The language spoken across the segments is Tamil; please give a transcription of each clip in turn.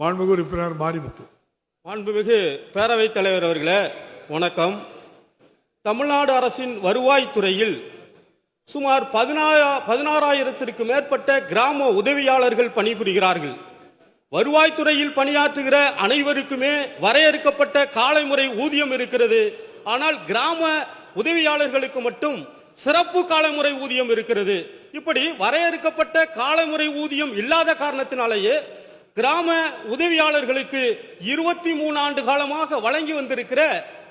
மாண்புமிகு உறுப்பினர் மாரிமுத்து. மாண்புமிகு பேரவைத் தலைவர் அவர்களே வணக்கம். தமிழ்நாடு அரசின் வருவாய்த்துறையில் சுமார் பதினாறா பதினாறாயிரத்திற்கு மேற்பட்ட கிராம உதவியாளர்கள் பணிபுரிகிறார்கள். வருவாய்த்துறையில் பணியாற்றுகிற அனைவருக்குமே வரையறுக்கப்பட்ட காலைமுறை ஊதியம் இருக்கிறது. ஆனால் கிராம உதவியாளர்களுக்கு மட்டும் சிறப்பு காலமுறை ஊதியம் இருக்கிறது. இப்படி வரையறுக்கப்பட்ட காலமுறை ஊதியம் இல்லாத காரணத்தினாலேயே கிராம உதவியாளர்களுக்கு இருபத்தி மூணு ஆண்டு காலமாக வழங்கி வந்திருக்கிற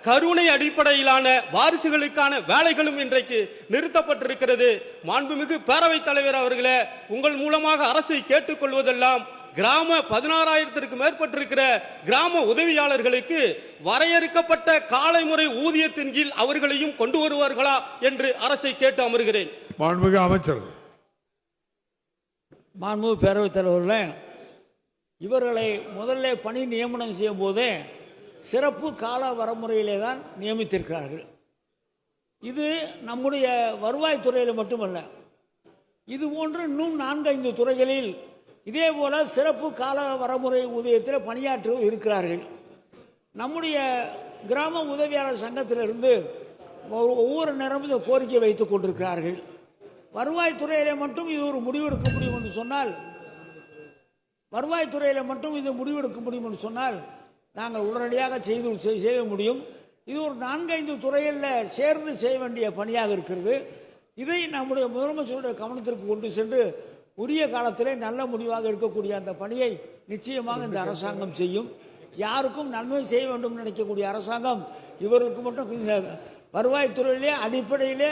கருணை அடிப்படையிலான வாரிசுகளுக்கான வேலைகளும் இன்றைக்கு நிறுத்தப்பட்டிருக்கிறது. மாண்புமிகு பேரவைத் தலைவர் அவர்களே உங்கள் மூலமாக அரசை கேட்டுக்கொள்வதெல்லாம் கிராம பதினாறாயிரத்திற்கு மேற்பட்டிருக்கிற கிராம உதவியாளர்களுக்கு வரையறுக்கப்பட்ட காலைமுறை ஊதியத்தின் கீழ் அவர்களையும் கொண்டு வருவார்களா என்று அரசை கேட்டு அமர்கிறேன். மாண்புமிகு அமைச்சர். மாண்புமிகு பேரவைத் தலைவர்களே இவர்களை முதல்ல பணி நியமனம் செய்யும் போதே சிறப்பு கால வரமுறையிலே தான் நியமித்திருக்கிறார்கள். இது நம்முடைய வருவாய்த்துறையில் மட்டுமல்ல இது போன்று இன்னும் நான்கைந்து துறைகளில் இதே போல் சிறப்பு கால வரமுறை ஊதியத்தில் பணியாற்ற இருக்கிறார்கள். நம்முடைய கிராம உதவியாளர் சங்கத்திலிருந்து ஒவ்வொரு- ஒவ்வொரு நேரமும் இந்த கோரிக்கை வைத்துக் கொண்டிருக்கிறார்கள். வருவாய்த்துறையிலே மட்டும் இது ஒரு முடிவெடுக்க முடியும் என்று சொன்னால் வருவாய்த்துறையில் மட்டும் இது முடிவெடுக்க முடியும் என்று சொன்னால் நாங்கள் உடனடியாக செய்து செய்- செய்ய முடியும். இது ஒரு நான்கைந்து துறைகளில் சேர்ந்து செய்ய வேண்டிய பணியாக இருக்கிறது. இதை நம்முடைய முதலமைச்சருடைய கவனத்திற்கு கொண்டு சென்று உரிய காலத்திலே நல்ல முடிவாக இருக்கக்கூடிய அந்த பணியை நிச்சயமாக இந்த அரசாங்கம் செய்யும். யாருக்கும் நன்மை செய்ய வேண்டும் நினைக்கக்கூடிய அரசாங்கம் இவர்களுக்கு மட்டும் இந்த வருவாய்த்துறையிலே அடிப்படையிலே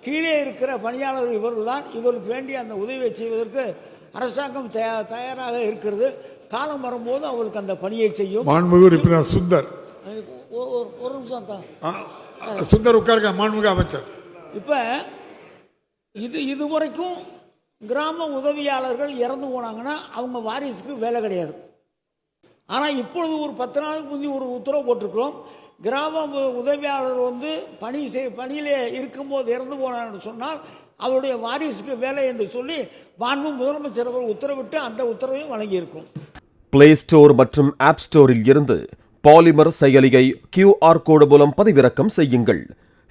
கீழே இருக்கிற பணியாளர்கள் இவர்கள் தான் இவர்களுக்கு வேண்டிய அந்த உதவியை செய்வதற்கு அரசாங்கம் தயா- தயாராக இருக்கிறது. காலம் வரும்போது அவர்களுக்கு அந்த பணியை செய்யும். மாண்புமிகு உறுப்பினர் சுந்தர். ஒரு- ஒரு நிமிஷம் தான். சுந்தர் உட்காருங்க மாண்புமிகு அமைச்சர். இப்போ இது இதுவரைக்கும் கிராம உதவியாளர்கள் இறந்து போனாங்கன்னா அவங்க வாரிசுக்கு வேலை கிடையாது. ஆனால் இப்பொழுது ஒரு பத்து நாளுக்கு முந்தி ஒரு உத்தரவு போட்டிருக்கிறோம். கிராம உதவியாளர் வந்து பணி செய் பணியிலே இருக்கும்போது இறந்து போனார் என்று சொன்னால் அவருடைய வாரிசுக்கு வேலை என்று சொல்லி மாண்பு முதலமைச்சர் அவர்கள் உத்தரவிட்டு அந்த உத்தரவையும் வழங்கியிருக்கும் பிளே ஸ்டோர் மற்றும் ஆப் ஸ்டோரில் இருந்து பாலிமர் செயலியை கியூஆர் கோடு மூலம் பதிவிறக்கம் செய்யுங்கள்.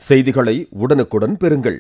செய்திகளை உடனுக்குடன் பெறுங்கள்.